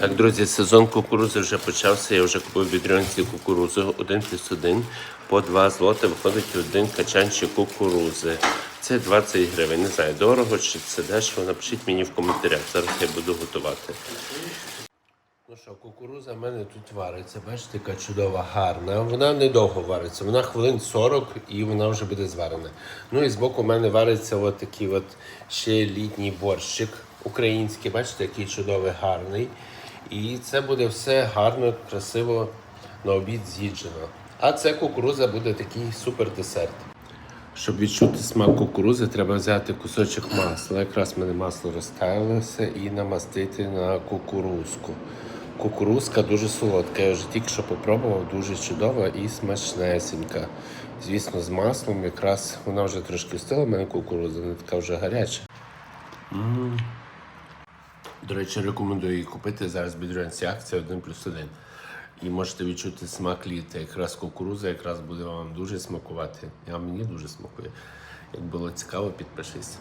Так, друзі, сезон кукурузи вже почався. Я вже купив відрюнці кукурузи 1 плюс 1 по 2 злоти. Виходить один качанчик кукурузи. Це 20 гривень. Не знаю, дорого чи це дешево. Напишіть мені в коментарях. Зараз я буду готувати. Ну що, кукуруза в мене тут вариться. Бачите, яка чудова, гарна. Вона недовго вариться, вона хвилин 40 і вона вже буде зварена. Ну і збоку в мене вариться от такий от ще літній борщик український. Бачите, який чудовий, гарний. І це буде все гарно, красиво на обід з'їджено. А це кукуруза буде такий супер десерт. Щоб відчути смак кукурузи, треба взяти кусочок масла. Якраз в мене масло розтаялося і намастити на кукурузку. Кукурузка дуже солодка. Я вже тільки що попробував, дуже чудова і смачнесенька. Звісно, з маслом якраз вона вже трошки стила, в мене кукуруза, не така вже гаряча. М. До речі, рекомендую її купити. Зараз бідрянці акція 1 плюс 1. І можете відчути смак літа. Якраз кукуруза якраз буде вам дуже смакувати. А мені дуже смакує. Як було цікаво, підпишись.